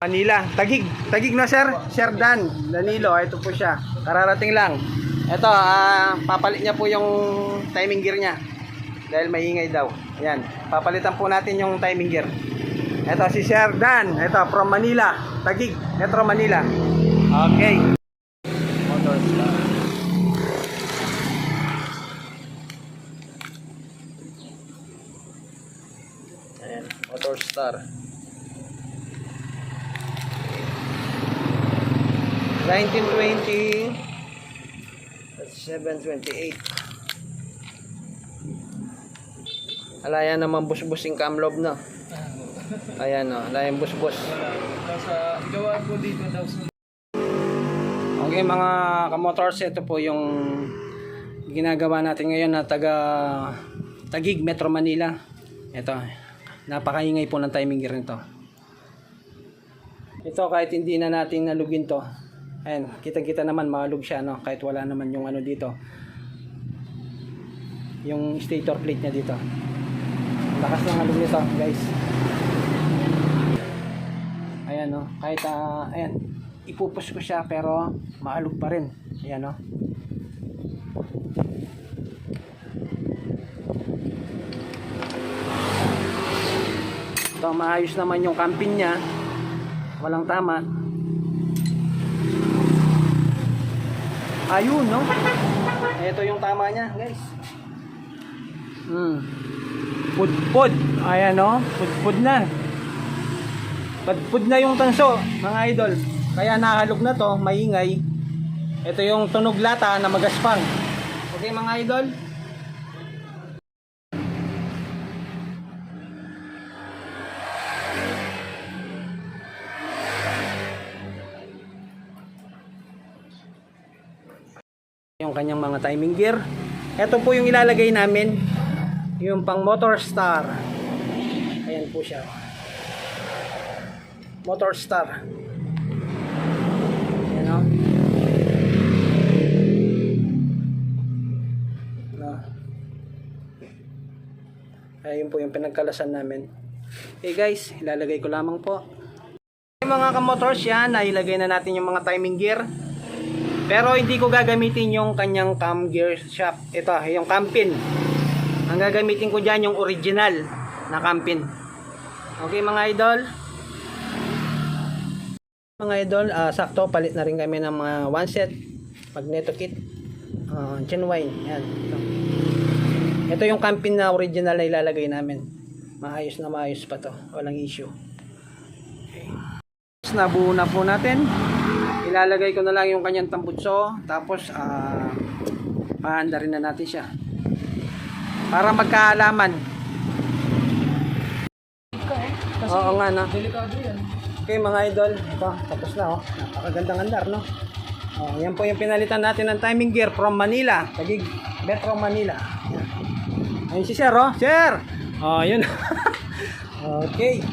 Manila. Tagig. Tagig na sir. Sir Dan. Danilo. Ito po siya. Kararating lang. Ito, ah, papalit niya po yung timing gear niya. Dahil maingay daw. Ayan. Papalitan po natin yung timing gear. Ito si Sir Dan. Ito from Manila. Tagig. Metro Manila. Okay. Motorstar. Ayan. Motorstar. 1920 that's 728 Alaya naman busbusing kamlob na. Ayan o, alayang busbus. Gawa dito daw Okay mga kamotors, ito po yung ginagawa natin ngayon na taga Tagig, Metro Manila. Ito, napakaingay po ng timing gear nito. Ito kahit hindi na natin nalugin to. Ayan, kita-kita naman malug siya no, kahit wala naman yung ano dito. Yung stator plate niya dito. Lakas ng halog nito, guys. Ayan no, kahit ah, ayan, ipupus ko siya pero maalog pa rin. Ayan no. Ito, maayos naman yung camping niya. Walang tama. Ayun, no? Ito yung tama niya, guys. Hmm. Pudpud. Ayan, no? Pudpud na. Pudpud na yung tanso, mga idol. Kaya nahalog na to, maingay. Ito yung tunog lata na magaspang. Okay, mga idol? Yung kanyang mga timing gear. Ito po yung ilalagay namin, yung pang Motor Star. Ayan po siya. Motor Star. Ayan o. No. Ayun po yung pinagkalasan namin. Okay guys, ilalagay ko lamang po. Yung mga kamotors yan, nailagay na natin yung mga timing gear. Pero hindi ko gagamitin yung kanyang cam gear shop. Ito, yung cam pin. Ang gagamitin ko dyan yung original na cam pin. Okay mga idol. Mga idol, ah, sakto palit na rin kami ng mga one set magneto kit. Uh, genuine. Yan. Ito. Ito yung cam pin na original na ilalagay namin. Maayos na maayos pa to. Walang issue. Okay. Nabuo na po natin ilalagay ko na lang yung kanyang tambutso. Tapos ah paanda rin na natin siya. Para magkaalaman. Oo nga no? Delikado yan. okay mga idol. Ito tapos na oh. Napakagandang andar no? Oh, yan po yung pinalitan natin ng timing gear from Manila. Tagig Metro Manila. Ayun si sir oh. Sir! Oh yun. Okay